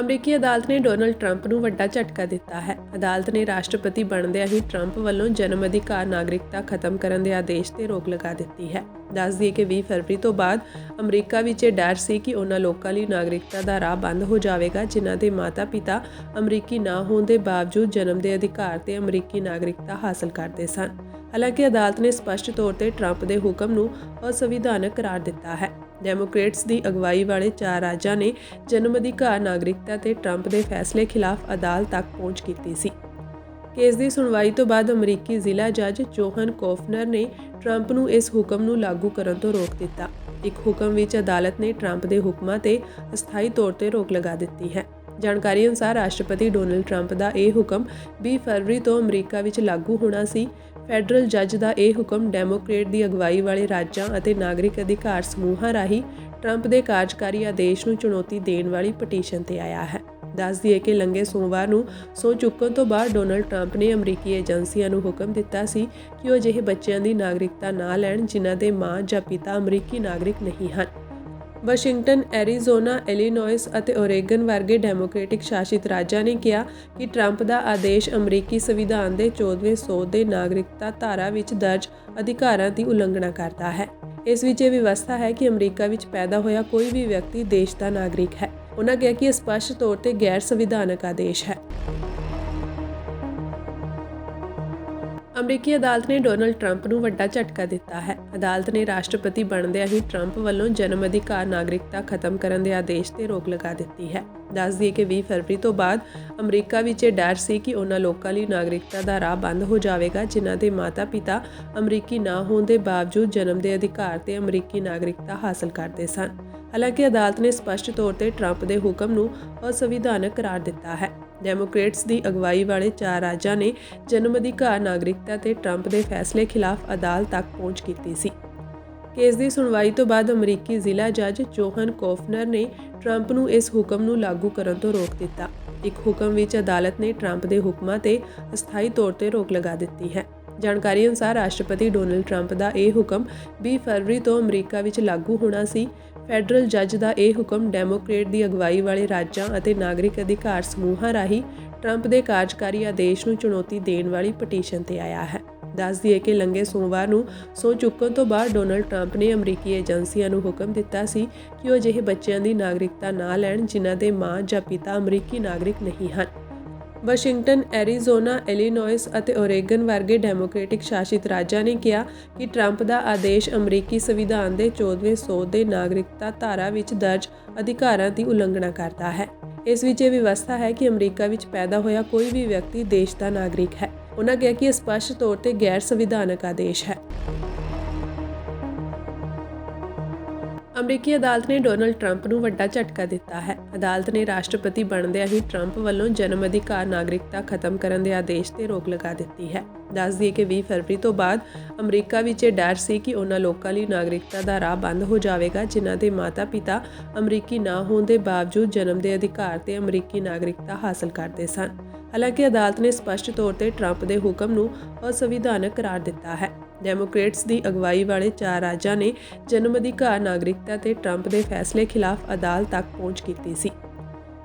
ਅਮਰੀਕੀ ਅਦਾਲਤ ਨੇ ਡੋਨਲਡ ਟਰੰਪ ਨੂੰ ਵੱਡਾ ਝਟਕਾ ਦਿੱਤਾ ਹੈ। ਅਦਾਲਤ ਨੇ ਰਾਸ਼ਟਰਪਤੀ ਬਣਦਿਆਂ ਹੀ ਟਰੰਪ ਵੱਲੋਂ ਜਨਮ ਅਧਿਕਾਰ ਨਾਗਰਿਕਤਾ ਖਤਮ ਕਰਨ ਦੇ ਆਦੇਸ਼ ਤੇ ਰੋਕ ਲਗਾ ਦਿੱਤੀ ਹੈ। ਦੱਸ ਦਈਏ ਕਿ 20 ਫਰਵਰੀ ਤੋਂ ਬਾਅਦ ਅਮਰੀਕਾ ਵਿੱਚ ਇਹ ਡਰ ਸੀ ਕਿ ਉਹਨਾਂ ਲੋਕਾਂ ਲਈ ਨਾਗਰਿਕਤਾ ਦਾ ਰਾਹ ਬੰਦ ਹੋ ਜਾਵੇਗਾ, ਜਿਨ੍ਹਾਂ ਦੇ ਮਾਤਾ-ਪਿਤਾ ਅਮਰੀਕੀ ਨਾ ਹੋਣ ਦੇ ਬਾਵਜੂਦ ਜਨਮ ਦੇ ਅਧਿਕਾਰ ਤੇ ਅਮਰੀਕੀ ਨਾਗਰਿਕਤਾ ਹਾਸਲ ਕਰਦੇ ਸਨ। ਹਾਲਾਂਕਿ ਅਦਾਲਤ ਨੇ ਸਪਸ਼ਟ ਤੌਰ ਤੇ ਟਰੰਪ ਦੇ ਹੁਕਮ ਨੂੰ ਅਸੰਵਿਧਾਨਕ ਕਰਾਰ ਦਿੱਤਾ ਹੈ। ਡੈਮੋਕ੍ਰੇਟਸ ਦੀ ਅਗਵਾਈ ਵਾਲੇ ਚਾਰ ਰਾਜਾਂ ਨੇ ਜਨਮ ਅਧਿਕਾਰ, ਨਾਗਰਿਕਤਾ ਤੇ ਟਰੰਪ ਦੇ ਫੈਸਲੇ ਖਿਲਾਫ ਅਦਾਲਤ ਤੱਕ ਪਹੁੰਚ ਕੀਤੀ ਸੀ। ਕੇਸ ਦੀ ਸੁਣਵਾਈ ਤੋਂ ਬਾਅਦ ਅਮਰੀਕੀ ਜ਼ਿਲ੍ਹਾ ਜੱਜ ਜੋਹਨ ਕੋਫਨਰ ਨੇ ਟਰੰਪ ਨੂੰ ਇਸ ਹੁਕਮ ਨੂੰ ਲਾਗੂ ਕਰਨ ਤੋਂ ਰੋਕ ਦਿੱਤਾ। ਇੱਕ ਹੁਕਮ ਵਿੱਚ ਅਦਾਲਤ ਨੇ ਟਰੰਪ ਦੇ ਹੁਕਮਾਂ ਤੇ ਅਸਥਾਈ ਤੌਰ ਤੇ ਰੋਕ ਲਗਾ ਦਿੱਤੀ ਹੈ। ਜਾਣਕਾਰੀ ਅਨੁਸਾਰ ਰਾਸ਼ਟਰਪਤੀ ਡੋਨਲਡ ਟਰੰਪ ਦਾ ਇਹ ਹੁਕਮ 20 ਫਰਵਰੀ ਤੋਂ ਅਮਰੀਕਾ ਵਿੱਚ ਲਾਗੂ ਹੋਣਾ ਸੀ। ਫੈਡਰਲ ਜੱਜ ਦਾ ਇਹ ਹੁਕਮ ਡੈਮੋਕ੍ਰੇਟ ਦੀ ਅਗਵਾਈ ਵਾਲੇ ਰਾਜਾਂ ਅਤੇ ਨਾਗਰਿਕ ਅਧਿਕਾਰ ਸਮੂਹਾਂ ਰਾਹੀਂ ਟਰੰਪ ਦੇ ਕਾਰਜਕਾਰੀ ਆਦੇਸ਼ ਨੂੰ ਚੁਣੌਤੀ ਦੇਣ ਵਾਲੀ ਪਟੀਸ਼ਨ ਤੇ ਆਇਆ ਹੈ। ਦੱਸ ਦਈਏ ਕਿ ਲੰਗੇ ਸੋਮਵਾਰ ਨੂੰ ਸੋ ਚੁੱਕਣ ਤੋਂ ਬਾਅਦ ਡੋਨਲਡ ਟਰੰਪ ਨੇ ਅਮਰੀਕੀ ਏਜੰਸੀਆਂ ਨੂੰ ਹੁਕਮ ਦਿੱਤਾ ਸੀ ਕਿ ਉਹ ਅਜਿਹੇ ਬੱਚਿਆਂ ਦੀ ਨਾਗਰਿਕਤਾ ਨਾ ਲੈਣ ਜਿਨ੍ਹਾਂ ਦੇ ਮਾਂ ਜਾਂ ਪਿਤਾ ਅਮਰੀਕੀ ਨਾਗਰਿਕ ਨਹੀਂ ਹਨ। ਵਾਸ਼ਿੰਗਟਨ, ਐਰੀਜ਼ੋਨਾ, ਇਲੀਨੋਇਸ ਅਤੇ ਓਰੇਗਨ ਵਰਗੇ ਡੈਮੋਕ੍ਰੈਟਿਕ ਸ਼ਾਸਿਤ ਰਾਜਾਂ ਨੇ ਕਿਹਾ ਕਿ ਟਰੰਪ ਦਾ ਆਦੇਸ਼ ਅਮਰੀਕੀ ਸੰਵਿਧਾਨ ਦੇ 14ਵੇਂ ਸੋਧ ਦੇ ਨਾਗਰਿਕਤਾ ਧਾਰਾ ਵਿੱਚ ਦਰਜ ਅਧਿਕਾਰਾਂ ਦੀ ਉਲੰਘਣਾ ਕਰਦਾ ਹੈ। ਇਸ ਵਿੱਚ ਇਹ ਵਿਵਸਥਾ ਹੈ ਕਿ ਅਮਰੀਕਾ ਵਿੱਚ ਪੈਦਾ ਹੋਇਆ ਕੋਈ ਵੀ ਵਿਅਕਤੀ ਦੇਸ਼ ਦਾ ਨਾਗਰਿਕ ਹੈ। ਉਹਨਾਂ ਕਿਹਾ ਕਿ ਇਹ ਸਪਸ਼ਟ ਤੌਰ ਤੇ ਗੈਰ ਸੰਵਿਧਾਨਕ ਆਦੇਸ਼ ਹੈ। ਅਮਰੀਕੀ ਅਦਾਲਤ ਨੇ ਡੋਨਲਡ ਟਰੰਪ ਨੂੰ ਵੱਡਾ ਝਟਕਾ ਦਿੱਤਾ ਹੈ। ਅਦਾਲਤ ਨੇ ਰਾਸ਼ਟਰਪਤੀ ਬਣਦਿਆਂ ਹੀ ਟਰੰਪ ਵੱਲੋਂ ਜਨਮ ਅਧਿਕਾਰ ਨਾਗਰਿਕਤਾ ਖਤਮ ਕਰਨ ਦੇ ਆਦੇਸ਼ ਤੇ ਰੋਕ ਲਗਾ ਦਿੱਤੀ ਹੈ। ਦੱਸ ਦਈਏ ਕਿ 20 ਫਰਵਰੀ ਤੋਂ ਬਾਅਦ ਅਮਰੀਕਾ ਵਿੱਚ ਇਹ ਡਰ ਸੀ ਕਿ ਉਹਨਾਂ ਲੋਕਾਂ ਲਈ ਨਾਗਰਿਕਤਾ ਦਾ ਰਾਹ ਬੰਦ ਹੋ ਜਾਵੇਗਾ, ਜਿਨ੍ਹਾਂ ਦੇ ਮਾਤਾ-ਪਿਤਾ ਅਮਰੀਕੀ ਨਾ ਹੋਣ ਦੇ ਬਾਵਜੂਦ ਜਨਮ ਦੇ ਅਧਿਕਾਰ ਤੇ ਅਮਰੀਕੀ ਨਾਗਰਿਕਤਾ ਹਾਸਲ ਕਰਦੇ ਸਨ। ਹਾਲਾਂਕਿ ਅਦਾਲਤ ਨੇ ਸਪਸ਼ਟ ਤੌਰ ਤੇ ਟਰੰਪ ਦੇ ਹੁਕਮ ਨੂੰ ਅਸੰਵਿਧਾਨਕ ਕਰਾਰ ਦਿੱਤਾ ਹੈ। ਡੈਮੋਕ੍ਰੇਟਸ ਦੀ ਅਗਵਾਈ ਵਾਲੇ ਚਾਰ ਰਾਜਾਂ ਨੇ ਜਨਮ ਅਧਿਕਾਰ, ਨਾਗਰਿਕਤਾ ਤੇ ਟਰੰਪ ਦੇ ਫੈਸਲੇ ਖਿਲਾਫ ਅਦਾਲਤ ਤੱਕ ਪਹੁੰਚ ਕੀਤੀ ਸੀ। ਕੇਸ ਦੀ ਸੁਣਵਾਈ ਤੋਂ ਬਾਅਦ ਅਮਰੀਕੀ ਜ਼ਿਲ੍ਹਾ ਜੱਜ ਜੋਹਨ ਕੋਫਨਰ ਨੇ ਟਰੰਪ ਨੂੰ ਇਸ ਹੁਕਮ ਨੂੰ ਲਾਗੂ ਕਰਨ ਤੋਂ ਰੋਕ ਦਿੱਤਾ। ਇੱਕ ਹੁਕਮ ਵਿੱਚ ਅਦਾਲਤ ਨੇ ਟਰੰਪ ਦੇ ਹੁਕਮਾਂ ਤੇ ਅਸਥਾਈ ਤੌਰ ਤੇ ਰੋਕ ਲਗਾ ਦਿੱਤੀ ਹੈ। ਜਾਣਕਾਰੀ ਅਨੁਸਾਰ ਰਾਸ਼ਟਰਪਤੀ ਡੋਨਲਡ ਟਰੰਪ ਦਾ ਇਹ ਹੁਕਮ 20 ਫਰਵਰੀ ਤੋਂ ਅਮਰੀਕਾ ਵਿੱਚ ਲਾਗੂ ਹੋਣਾ ਸੀ। ਫੈਡਰਲ ਜੱਜ ਦਾ ਇਹ ਹੁਕਮ ਡੈਮੋਕ੍ਰੇਟ ਦੀ ਅਗਵਾਈ ਵਾਲੇ ਰਾਜਾਂ ਅਤੇ ਨਾਗਰਿਕ ਅਧਿਕਾਰ ਸਮੂਹਾਂ ਰਾਹੀਂ ਟਰੰਪ ਦੇ ਕਾਰਜਕਾਰੀ ਆਦੇਸ਼ ਨੂੰ ਚੁਣੌਤੀ ਦੇਣ ਵਾਲੀ ਪਟੀਸ਼ਨ ਤੇ ਆਇਆ ਹੈ। ਦੱਸ ਦਈਏ ਕਿ ਲੰਗੇ ਸੋਮਵਾਰ ਨੂੰ ਸੋ ਚੁੱਕਣ ਤੋਂ ਬਾਅਦ ਡੋਨਲਡ ਟਰੰਪ ਨੇ ਅਮਰੀਕੀ ਏਜੰਸੀਆਂ ਨੂੰ ਹੁਕਮ ਦਿੱਤਾ ਸੀ ਕਿ ਉਹ ਅਜਿਹੇ ਬੱਚਿਆਂ ਦੀ ਨਾਗਰਿਕਤਾ ਨਾ ਲੈਣ ਜਿਨ੍ਹਾਂ ਦੇ ਮਾਂ ਜਾਂ ਪਿਤਾ ਅਮਰੀਕੀ ਨਾਗਰਿਕ ਨਹੀਂ ਹਨ। ਵਾਸ਼ਿੰਗਟਨ, ਐਰੀਜ਼ੋਨਾ, ਇਲੀਨੋਇਸ ਅਤੇ ਓਰੇਗਨ ਵਰਗੇ ਡੈਮੋਕ੍ਰੈਟਿਕ ਸ਼ਾਸਿਤ ਰਾਜਾਂ ਨੇ ਕਿਹਾ ਕਿ ਟਰੰਪ ਦਾ ਆਦੇਸ਼ ਅਮਰੀਕੀ ਸੰਵਿਧਾਨ ਦੇ 14ਵੇਂ ਸੋਧ ਦੇ ਨਾਗਰਿਕਤਾ ਧਾਰਾ ਵਿੱਚ ਦਰਜ ਅਧਿਕਾਰਾਂ ਦੀ ਉਲੰਘਣਾ ਕਰਦਾ ਹੈ। ਇਸ ਵਿੱਚ ਇਹ ਵਿਵਸਥਾ ਹੈ ਕਿ ਅਮਰੀਕਾ ਵਿੱਚ ਪੈਦਾ ਹੋਇਆ ਕੋਈ ਵੀ ਵਿਅਕਤੀ ਦੇਸ਼ ਦਾ ਨਾਗਰਿਕ ਹੈ। ਉਹਨਾਂ ਕਿਹਾ ਕਿ ਇਹ ਸਪਸ਼ਟ ਤੌਰ ਤੇ ਗੈਰ ਸੰਵਿਧਾਨਕ ਆਦੇਸ਼ ਹੈ। ਅਮਰੀਕੀ ਅਦਾਲਤ ਨੇ ਡੋਨਲਡ ਟਰੰਪ ਨੂੰ ਵੱਡਾ ਝਟਕਾ ਦਿੱਤਾ ਹੈ। ਅਦਾਲਤ ਨੇ ਰਾਸ਼ਟਰਪਤੀ ਬਣਦਿਆਂ ਹੀ ਟਰੰਪ ਵੱਲੋਂ ਜਨਮ ਅਧਿਕਾਰ ਨਾਗਰਿਕਤਾ ਖਤਮ ਕਰਨ ਦੇ ਆਦੇਸ਼ ਤੇ ਰੋਕ ਲਗਾ ਦਿੱਤੀ ਹੈ। ਦੱਸ ਦਈਏ ਕਿ 20 ਫਰਵਰੀ ਤੋਂ ਬਾਅਦ ਅਮਰੀਕਾ ਵਿੱਚ ਇਹ ਡਰ ਸੀ ਕਿ ਉਹਨਾਂ ਲੋਕਾਂ ਲਈ ਨਾਗਰਿਕਤਾ ਦਾ ਰਾਹ ਬੰਦ ਹੋ ਜਾਵੇਗਾ, ਜਿਨ੍ਹਾਂ ਦੇ ਮਾਤਾ-ਪਿਤਾ ਅਮਰੀਕੀ ਨਾ ਹੋਣ ਦੇ ਬਾਵਜੂਦ ਜਨਮ ਦੇ ਅਧਿਕਾਰ ਤੇ ਅਮਰੀਕੀ ਨਾਗਰਿਕਤਾ ਹਾਸਲ ਕਰਦੇ ਸਨ। ਹਾਲਾਂਕਿ ਅਦਾਲਤ ਨੇ ਸਪਸ਼ਟ ਤੌਰ ਤੇ ਟਰੰਪ ਦੇ ਹੁਕਮ ਨੂੰ ਅਸੰਵਿਧਾਨਕ ਕਰਾਰ ਦਿੱਤਾ ਹੈ। ਡੈਮੋਕ੍ਰੇਟਸ ਦੀ ਅਗਵਾਈ ਵਾਲੇ ਚਾਰ ਰਾਜਾਂ ਨੇ ਜਨਮ ਅਧਿਕਾਰ, ਨਾਗਰਿਕਤਾ ਤੇ ਟਰੰਪ ਦੇ ਫੈਸਲੇ ਖਿਲਾਫ ਅਦਾਲਤ ਤੱਕ ਪਹੁੰਚ ਕੀਤੀ ਸੀ।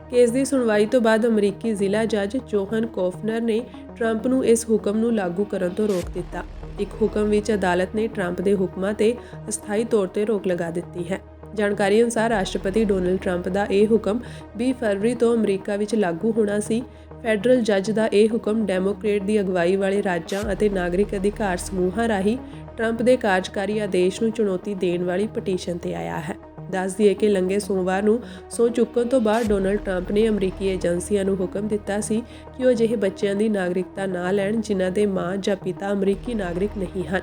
ਕੇਸ ਦੀ ਸੁਣਵਾਈ ਤੋਂ ਬਾਅਦ ਅਮਰੀਕੀ ਜ਼ਿਲ੍ਹਾ ਜੱਜ ਜੋਹਨ ਕੋਫਨਰ ਨੇ ਟਰੰਪ ਨੂੰ ਇਸ ਹੁਕਮ ਨੂੰ ਲਾਗੂ ਕਰਨ ਤੋਂ ਰੋਕ ਦਿੱਤਾ। ਇੱਕ ਹੁਕਮ ਵਿੱਚ ਅਦਾਲਤ ਨੇ ਟਰੰਪ ਦੇ ਹੁਕਮਾਂ ਤੇ ਅਸਥਾਈ ਤੌਰ ਤੇ ਰੋਕ ਲਗਾ ਦਿੱਤੀ ਹੈ। ਜਾਣਕਾਰੀ ਅਨੁਸਾਰ ਰਾਸ਼ਟਰਪਤੀ ਡੋਨਲਡ ਟਰੰਪ ਦਾ ਇਹ ਹੁਕਮ 20 ਫਰਵਰੀ ਤੋਂ ਅਮਰੀਕਾ ਵਿੱਚ ਲਾਗੂ ਹੋਣਾ ਸੀ। ਫੈਡਰਲ ਜੱਜ ਦਾ ਇਹ ਹੁਕਮ ਡੈਮੋਕ੍ਰੇਟ ਦੀ ਅਗਵਾਈ ਵਾਲੇ ਰਾਜਾਂ ਅਤੇ ਨਾਗਰਿਕ ਅਧਿਕਾਰ ਸਮੂਹਾਂ ਰਾਹੀਂ ਟਰੰਪ ਦੇ ਕਾਰਜਕਾਰੀ ਆਦੇਸ਼ ਨੂੰ ਚੁਣੌਤੀ ਦੇਣ ਵਾਲੀ ਪਟੀਸ਼ਨ ਤੇ ਆਇਆ ਹੈ। ਦੱਸ ਦਈਏ ਕਿ ਲੰਗੇ ਸੋਮਵਾਰ ਨੂੰ ਸੋ ਚੁੱਕਣ ਤੋਂ ਬਾਅਦ ਡੋਨਲਡ ਟਰੰਪ ਨੇ ਅਮਰੀਕੀ ਏਜੰਸੀਆਂ ਨੂੰ ਹੁਕਮ ਦਿੱਤਾ ਸੀ ਕਿ ਉਹ ਅਜਿਹੇ ਬੱਚਿਆਂ ਦੀ ਨਾਗਰਿਕਤਾ ਨਾ ਲੈਣ ਜਿਨ੍ਹਾਂ ਦੇ ਮਾਂ ਜਾਂ ਪਿਤਾ ਅਮਰੀਕੀ ਨਾਗਰਿਕ ਨਹੀਂ ਹਨ।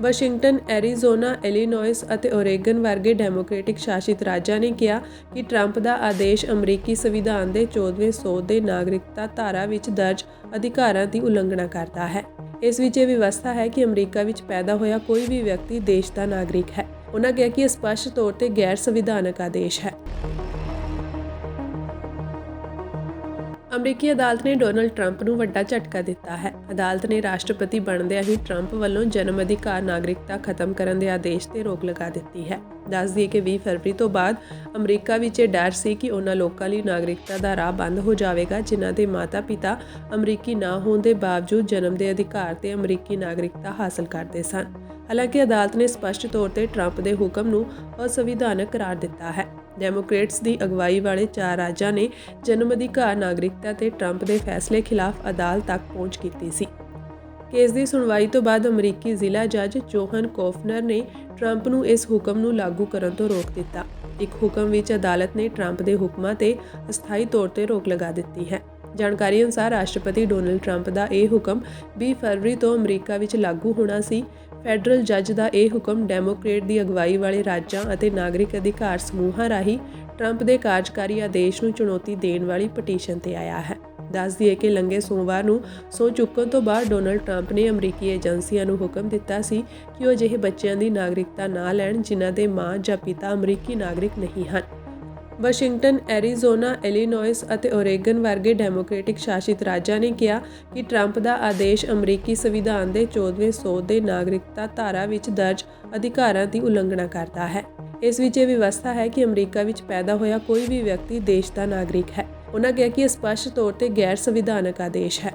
ਵਾਸ਼ਿੰਗਟਨ, ਐਰੀਜ਼ੋਨਾ, ਇਲੀਨੋਇਸ ਅਤੇ ਓਰੇਗਨ ਵਰਗੇ ਡੈਮੋਕ੍ਰੈਟਿਕ ਸ਼ਾਸਿਤ ਰਾਜਾਂ ਨੇ ਕਿਹਾ ਕਿ ਟਰੰਪ ਦਾ ਆਦੇਸ਼ ਅਮਰੀਕੀ ਸੰਵਿਧਾਨ ਦੇ 14ਵੇਂ ਸੋਧ ਦੇ ਨਾਗਰਿਕਤਾ ਧਾਰਾ ਵਿੱਚ ਦਰਜ ਅਧਿਕਾਰਾਂ ਦੀ ਉਲੰਘਣਾ ਕਰਦਾ ਹੈ। ਇਸ ਵਿੱਚ ਇਹ ਵਿਵਸਥਾ ਹੈ ਕਿ ਅਮਰੀਕਾ ਵਿੱਚ ਪੈਦਾ ਹੋਇਆ ਕੋਈ ਵੀ ਵਿਅਕਤੀ ਦੇਸ਼ ਦਾ ਨਾਗਰਿਕ ਹੈ। ਉਹਨਾਂ ਕਿਹਾ ਕਿ ਇਹ ਸਪਸ਼ਟ ਤੌਰ ਤੇ ਗੈਰ ਸੰਵਿਧਾਨਕ ਆਦੇਸ਼ ਹੈ। ਅਮਰੀਕੀ ਅਦਾਲਤ ਨੇ ਡੋਨਲਡ ਟਰੰਪ ਨੂੰ ਵੱਡਾ ਝਟਕਾ ਦਿੱਤਾ ਹੈ। ਅਦਾਲਤ ਨੇ ਰਾਸ਼ਟਰਪਤੀ ਬਣਦਿਆਂ ਹੀ ਟਰੰਪ ਵੱਲੋਂ ਜਨਮ ਅਧਿਕਾਰ ਨਾਗਰਿਕਤਾ ਖਤਮ ਕਰਨ ਦੇ ਆਦੇਸ਼ ਤੇ ਰੋਕ ਲਗਾ ਦਿੱਤੀ ਹੈ। ਦੱਸ ਦਈਏ ਕਿ 20 ਫਰਵਰੀ ਤੋਂ ਬਾਅਦ ਅਮਰੀਕਾ ਵਿੱਚ ਇਹ ਡਰ ਸੀ ਕਿ ਉਹਨਾਂ ਲੋਕਾਂ ਲਈ ਨਾਗਰਿਕਤਾ ਦਾ ਰਾਹ ਬੰਦ ਹੋ ਜਾਵੇਗਾ, ਜਿਨ੍ਹਾਂ ਦੇ ਮਾਤਾ-ਪਿਤਾ ਅਮਰੀਕੀ ਨਾ ਹੋਣ ਦੇ ਬਾਵਜੂਦ ਜਨਮ ਦੇ ਅਧਿਕਾਰ ਤੇ ਅਮਰੀਕੀ ਨਾਗਰਿਕਤਾ ਹਾਸਲ ਕਰਦੇ ਸਨ। ਹਾਲਾਂਕਿ ਅਦਾਲਤ ਨੇ ਸਪਸ਼ਟ ਤੌਰ ਤੇ ਟਰੰਪ ਦੇ ਹੁਕਮ ਨੂੰ ਅਸੰਵਿਧਾਨਕ ਕਰਾਰ ਦਿੱਤਾ ਹੈ। ਡੈਮੋਕ੍ਰੇਟਸ ਦੀ ਅਗਵਾਈ ਵਾਲੇ ਚਾਰ ਰਾਜਾਂ ਨੇ ਜਨਮ ਅਧਿਕਾਰ, ਨਾਗਰਿਕਤਾ ਤੇ ਟਰੰਪ ਦੇ ਫੈਸਲੇ ਖਿਲਾਫ ਅਦਾਲਤ ਤੱਕ ਪਹੁੰਚ ਕੀਤੀ ਸੀ। ਕੇਸ ਦੀ ਸੁਣਵਾਈ ਤੋਂ ਬਾਅਦ ਅਮਰੀਕੀ ਜ਼ਿਲ੍ਹਾ ਜੱਜ ਜੋਹਨ ਕੋਫਨਰ ਨੇ ਟਰੰਪ ਨੂੰ ਇਸ ਹੁਕਮ ਨੂੰ ਲਾਗੂ ਕਰਨ ਤੋਂ ਰੋਕ ਦਿੱਤਾ। ਇੱਕ ਹੁਕਮ ਵਿੱਚ ਅਦਾਲਤ ਨੇ ਟਰੰਪ ਦੇ ਹੁਕਮਾਂ ਤੇ ਅਸਥਾਈ ਤੌਰ ਤੇ ਰੋਕ ਲਗਾ ਦਿੱਤੀ ਹੈ। ਜਾਣਕਾਰੀ ਅਨੁਸਾਰ ਰਾਸ਼ਟਰਪਤੀ ਡੋਨਲਡ ਟਰੰਪ ਦਾ ਇਹ ਹੁਕਮ 20 ਫਰਵਰੀ ਤੋਂ ਅਮਰੀਕਾ ਵਿੱਚ ਲਾਗੂ ਹੋਣਾ ਸੀ। ਫੈਡਰਲ ਜੱਜ ਦਾ ਇਹ ਹੁਕਮ ਡੈਮੋਕ੍ਰੇਟ ਦੀ ਅਗਵਾਈ ਵਾਲੇ ਰਾਜਾਂ ਅਤੇ ਨਾਗਰਿਕ ਅਧਿਕਾਰ ਸਮੂਹਾਂ ਰਾਹੀਂ ਟਰੰਪ ਦੇ ਕਾਰਜਕਾਰੀ ਆਦੇਸ਼ ਨੂੰ ਚੁਣੌਤੀ ਦੇਣ ਵਾਲੀ ਪਟੀਸ਼ਨ ਤੇ ਆਇਆ ਹੈ। ਦੱਸ ਦਈਏ ਕਿ ਲੰਗੇ ਸੋਮਵਾਰ ਨੂੰ ਸੋ ਚੁੱਕਣ ਤੋਂ ਬਾਅਦ ਡੋਨਲਡ ਟਰੰਪ ਨੇ ਅਮਰੀਕੀ ਏਜੰਸੀਆਂ ਨੂੰ ਹੁਕਮ ਦਿੱਤਾ ਸੀ ਕਿ ਉਹ ਅਜਿਹੇ ਬੱਚਿਆਂ ਦੀ ਨਾਗਰਿਕਤਾ ਨਾ ਲੈਣ ਜਿਨ੍ਹਾਂ ਦੇ ਮਾਂ ਜਾਂ ਪਿਤਾ ਅਮਰੀਕੀ ਨਾਗਰਿਕ ਨਹੀਂ ਹਨ। ਵਾਸ਼ਿੰਗਟਨ, ਐਰੀਜ਼ੋਨਾ, ਇਲੀਨੋਇਸ ਅਤੇ ਓਰੇਗਨ ਵਰਗੇ ਡੈਮੋਕ੍ਰੈਟਿਕ ਸ਼ਾਸਿਤ ਰਾਜਾਂ ਨੇ ਕਿਹਾ ਕਿ ਟਰੰਪ ਦਾ ਆਦੇਸ਼ ਅਮਰੀਕੀ ਸੰਵਿਧਾਨ ਦੇ 14ਵੇਂ ਸੋਧ ਦੇ ਨਾਗਰਿਕਤਾ ਧਾਰਾ ਵਿੱਚ ਦਰਜ ਅਧਿਕਾਰਾਂ ਦੀ ਉਲੰਘਣਾ ਕਰਦਾ ਹੈ। ਇਸ ਵਿੱਚ ਇਹ ਵਿਵਸਥਾ ਹੈ ਕਿ ਅਮਰੀਕਾ ਵਿੱਚ ਪੈਦਾ ਹੋਇਆ ਕੋਈ ਵੀ ਵਿਅਕਤੀ ਦੇਸ਼ ਦਾ ਨਾਗਰਿਕ ਹੈ। ਉਹਨਾਂ ਕਿਹਾ ਕਿ ਇਹ ਸਪਸ਼ਟ ਤੌਰ ਤੇ ਗੈਰ ਸੰਵਿਧਾਨਕ ਆਦੇਸ਼ ਹੈ।